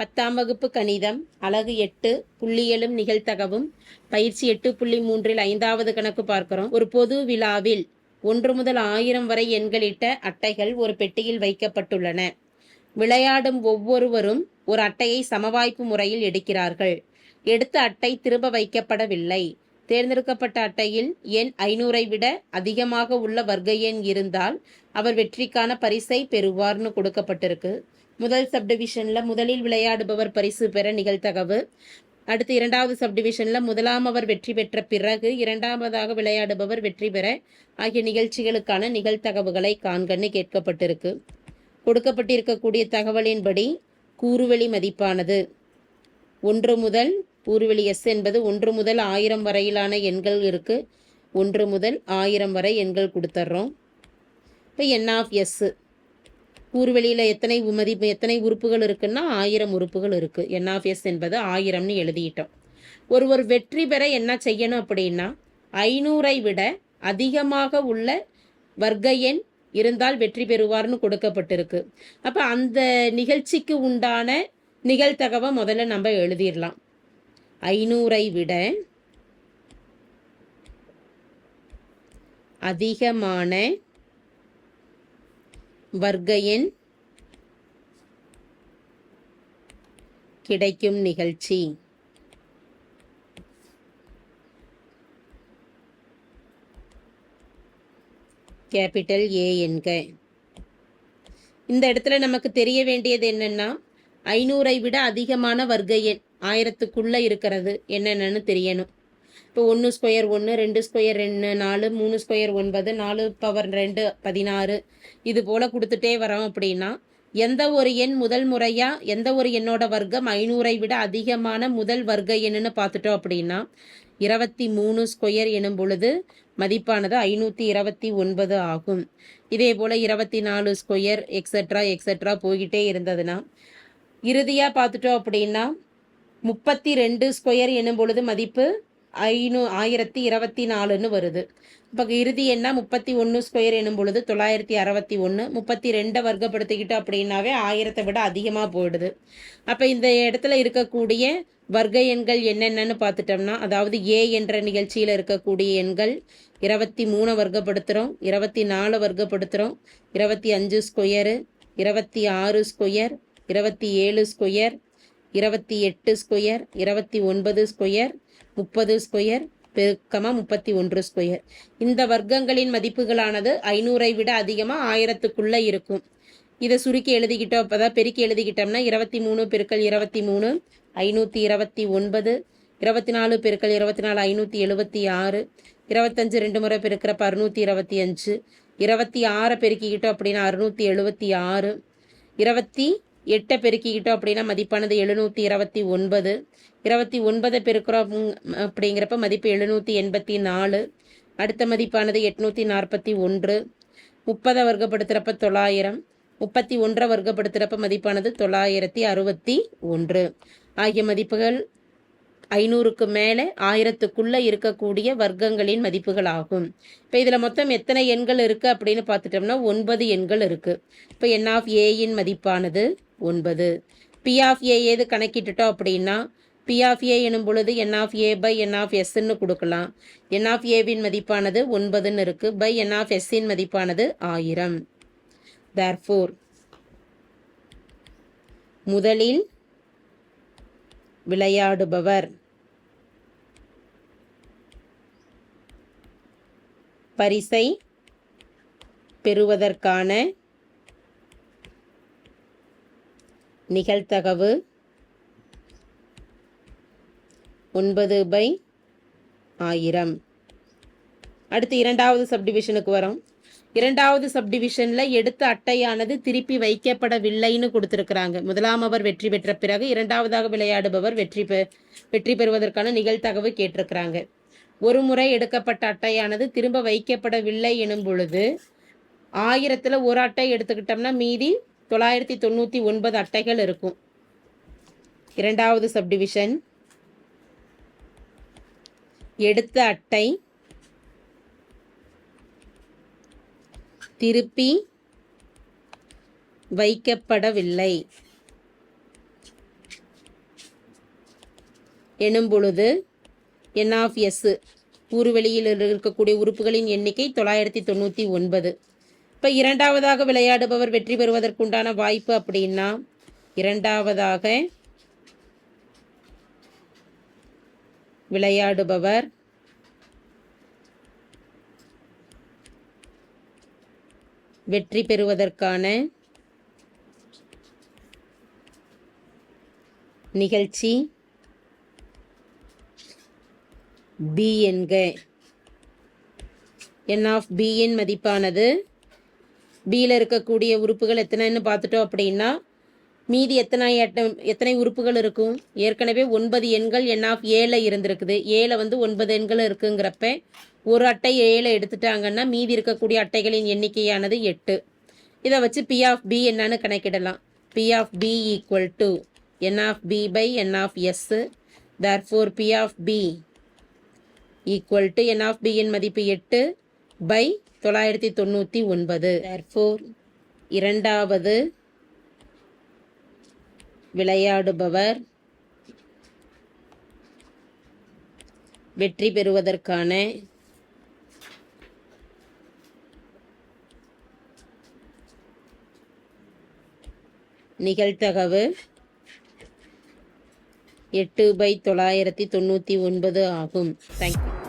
பத்தாம் வகுப்பு கணிதம் அலகு எட்டு புள்ளியலும் நிகழ்த்தகவும் பயிற்சி எட்டு புள்ளி மூன்றில் ஐந்தாவது கணக்கு பார்க்கிறோம். ஒரு பொது விழாவில் ஒன்று முதல் ஆயிரம் வரை எண்களிட்ட அட்டைகள் ஒரு பெட்டியில் வைக்கப்பட்டுள்ளன. விளையாடும் ஒவ்வொருவரும் ஒரு அட்டையை சமவாய்ப்பு முறையில் எடுக்கிறார்கள். எடுத்த அட்டை திரும்ப வைக்கப்படவில்லை. தேர்ந்தெடுக்கப்பட்ட அட்டையில் எண் ஐநூறை விட அதிகமாக உள்ள வர்க்க எண் இருந்தால் அவர் வெற்றிக்கான பரிசை பெறுவார்னு கொடுக்கப்பட்டிருக்கு. முதல் சப்டிவிஷனில் முதலில் விளையாடுபவர் பரிசு பெற நிகழ்த்தகவு அடுத்து இரண்டாவது சப்டிவிஷனில் முதலாம் அவர் வெற்றி பெற்ற பிறகு இரண்டாவதாக விளையாடுபவர் வெற்றி பெற ஆகிய நிகழ்ச்சிகளுக்கான நிகழ்த்தகவுகளை காண்கன்னு கேட்கப்பட்டிருக்கு. கொடுக்கப்பட்டிருக்கக்கூடிய தகவலின்படி கூறுவெளி மதிப்பானது ஒன்று முதல் பூர்வெளி எஸ் என்பது ஒன்று முதல் ஆயிரம் வரையிலான எண்கள் இருக்குது ஒன்று முதல் ஆயிரம் வரை எண்கள் கொடுத்துட்றோம் இப்போ என் ஆஃப் எஸ்ஸு பூர்வெளியில் எத்தனை மதிப்பு எத்தனை உறுப்புகள் இருக்குன்னா ஆயிரம் உறுப்புகள் இருக்குது என் ஆஃப் எஸ் என்பது ஆயிரம்னு எழுதிட்டோம். ஒருவர் வெற்றி பெற என்ன செய்யணும் அப்படின்னா ஐநூறை விட அதிகமாக உள்ள வர்க்க எண் இருந்தால் வெற்றி பெறுவார்னு கொடுக்கப்பட்டிருக்கு. அப்போ அந்த நிகழ்ச்சிக்கு உண்டான நிகழ்த்தகவை முதல்ல நம்ம எழுதிடலாம் ஐநூறை விட அதிகமான வர்க்க எண் கிடைக்கும் நிகழ்ச்சி. கேபிட்டல் ஏ என்க. இந்த இடத்துல நமக்கு தெரிய வேண்டியது என்னன்னா ஐநூறை விட அதிகமான வர்க்க எண் ஆயிரத்துக்குள்ளே இருக்கிறது. என்னென்னு தெரியணும். இப்போ ஒன்று ஸ்கொயர் ஒன்று ரெண்டு ஸ்கொயர் ரெண்டு நாலு மூணு ஸ்கொயர் ஒன்பது நாலு பவர் ரெண்டு பதினாறு. இது போல் கொடுத்துட்டே வரோம் அப்படின்னா எந்த ஒரு எண் முதல் முறையாக எந்த ஒரு எண்ணோட வர்க்கம் ஐநூறை விட அதிகமான முதல் வர்க்க எண்ணுன்னு பார்த்துட்டோம் அப்படின்னா இருபத்தி மூணு ஸ்கொயர் எனும் பொழுது மதிப்பானது ஐநூற்றி இருபத்தி ஒன்பது ஆகும். இதே போல் இருபத்தி நாலு ஸ்கொயர் எக்ஸட்ரா எக்ஸட்ரா போய்கிட்டே இருந்ததுன்னா இறுதியாக பார்த்துட்டோம் அப்படின்னா முப்பத்தி ரெண்டு ஸ்கொயர் எனும் பொழுது மதிப்பு ஐநூ ஆயிரத்தி இருபத்தி நாலுன்னு வருது. இப்போ இறுதி என்ன முப்பத்தி ஒன்று ஸ்கொயர் எனும் பொழுது தொள்ளாயிரத்தி அறுபத்தி ஒன்று முப்பத்தி ரெண்டை வர்க்கப்படுத்திக்கிட்டோம் அப்படின்னாவே ஆயிரத்தை விட அதிகமாக போயிடுது. அப்போ இந்த இடத்துல இருக்கக்கூடிய வர்க்க எண்கள் என்னென்னு பார்த்துட்டோம்னா அதாவது ஏ என்ற நிகழ்ச்சியில் இருக்கக்கூடிய எண்கள் இருபத்தி மூணை வர்க்கப்படுத்துகிறோம் இருபத்தி நாலு வர்க்கப்படுத்துகிறோம் இருபத்தி அஞ்சு ஸ்கொயரு இருபத்தி ஆறு ஸ்கொயர் இருபத்தி ஏழு ஸ்கொயர் இருபத்தி எட்டு ஸ்கொயர் இருபத்தி ஒன்பது ஸ்கொயர் முப்பது ஸ்கொயர் பெருக்கமாக முப்பத்தி ஒன்று ஸ்கொயர் இந்த வர்க்கங்களின் மதிப்புகளானது ஐநூறை விட அதிகமாக ஆயிரத்துக்குள்ளே இருக்கும். இதை சுருக்கி எழுதிக்கிட்டோம். அப்போதான் பெருக்கி எழுதிக்கிட்டோம்னா இருபத்தி மூணு பெருக்கள் இருபத்தி மூணு ஐநூற்றி இருபத்தி ஒன்பது இருபத்தி நாலு பெருக்கள் இருபத்தி நாலு ஐநூற்றி எழுபத்தி ஆறு இருபத்தஞ்சு ரெண்டு முறை பெருக்கிறப்ப அறுநூற்றி இருபத்தி அஞ்சு இருபத்தி ஆறை பெருக்கிக்கிட்டோம் அப்படின்னா அறுநூற்றி எழுபத்தி ஆறு இருபத்தி எட்டை பெருக்கிக்கிட்டோம் அப்படின்னா மதிப்பானது எழுநூற்றி இருபத்தி ஒன்பது. இருபத்தி ஒன்பதை பெருக்கிறோம் அப்படிங்கிறப்ப மதிப்பு எழுநூற்றி எண்பத்தி நாலு. அடுத்த மதிப்பானது எட்நூற்றி நாற்பத்தி ஒன்று. முப்பதை வர்க்கப்படுத்துகிறப்ப தொள்ளாயிரம். முப்பத்தி ஒன்றை வர்க்கப்படுத்துகிறப்ப மதிப்பானது தொள்ளாயிரத்தி அறுபத்தி ஒன்று. ஆகிய மதிப்புகள் ஐநூறுக்கு மேலே ஆயிரத்துக்குள்ளே இருக்கக்கூடிய வர்க்கங்களின் மதிப்புகள் ஆகும் இப்போ இதில் மொத்தம் எத்தனை எண்கள் இருக்குது அப்படின்னு பார்த்துட்டோம்னா ஒன்பது எண்கள் இருக்குது இப்போ என் ஆஃப் ஏயின் மதிப்பானது ஒன்பது. பி ஆஃப் ஏ ஏது கணக்கிட்டுட்டோம் அப்படின்னா பி ஆஃப் ஏ எனும் பொழுது n of A by n of எஸ்ன்னு கொடுக்கலாம். என் ஆஃப் ஏவின் மதிப்பானது ஒன்பதுன்னு இருக்குது பை என் ஆஃப் எஸ்ஸின் மதிப்பானது ஆயிரம். தேர்ஃபோர் முதலில் விளையாடுபவர். பரிசை பெறுவதற்கான நிகழ்த்தகவு ஒன்பது பை ஆயிரம். அடுத்து இரண்டாவது சப்டிவிஷனுக்கு வரோம். இரண்டாவது சப்டிவிஷனில் எடுத்த அட்டையானது திருப்பி வைக்கப்படவில்லைன்னு கொடுத்துருக்குறாங்க. முதலாம் அவர் வெற்றி பெற்ற பிறகு இரண்டாவதாக விளையாடுபவர் வெற்றி பெ வெற்றி பெறுவதற்கான நிகழ்த்தகவு கேட்டிருக்கிறாங்க. ஒரு முறை எடுக்கப்பட்ட அட்டையானது திரும்ப வைக்கப்படவில்லை எனும் பொழுது ஆயிரத்தில் ஒரு அட்டை எடுத்துக்கிட்டோம்னா மீதி தொள்ளாயிரத்தி தொண்ணூற்றி ஒன்பது அட்டைகள் இருக்கும். இரண்டாவது சப்டிவிஷன் எடுத்த அட்டை. திருப்பி வைக்கப்படவில்லை. எனும் பொழுது என் ஆஃப் எஸ் ஊர்வெளியில் இருக்கக்கூடிய உறுப்புகளின் எண்ணிக்கை தொள்ளாயிரத்தி தொண்ணூற்றி ஒன்பது. இப்போ இரண்டாவதாக விளையாடுபவர் வெற்றி பெறுவதற்குண்டான வாய்ப்பு அப்படின்னா இரண்டாவதாக விளையாடுபவர் வெற்றி பெறுவதற்கான நிகழ்ச்சி பி என்க. என் ஆஃப் பியின் மதிப்பானது பியில் இருக்கக்கூடிய உறுப்புகள் எத்தனைன்னு பார்த்துட்டோம் அப்படின்னா மீதி எத்தனை எத்தனை உறுப்புகள் இருக்கும்? ஏற்கனவே ஒன்பது எண்கள் என் ஆஃப் ஏழில் இருந்திருக்குது. ஏழை வந்து ஒன்பது எண்கள் இருக்குங்கிறப்ப ஒரு அட்டை ஏழை எடுத்துட்டாங்கன்னா மீதி இருக்கக்கூடிய அட்டைகளின் எண்ணிக்கையானது எட்டு. இதை வச்சு பி ஆஃப் பி என்னன்னு கணக்கிடலாம். P of P equal to n of P by n of S therefore P of P equal to n of பியின் மதிப்பு எட்டு. பை தொள்ளாயிரத்தி தொண்ணூற்றி ஒன்பது. ஃபோர் இரண்டாவது விளையாடுபவர் வெற்றி பெறுவதற்கான நிகழ்த்தகவு எட்டு பை தொள்ளாயிரத்தி தொண்ணூற்றி ஒன்பது ஆகும். தேங்க்யூ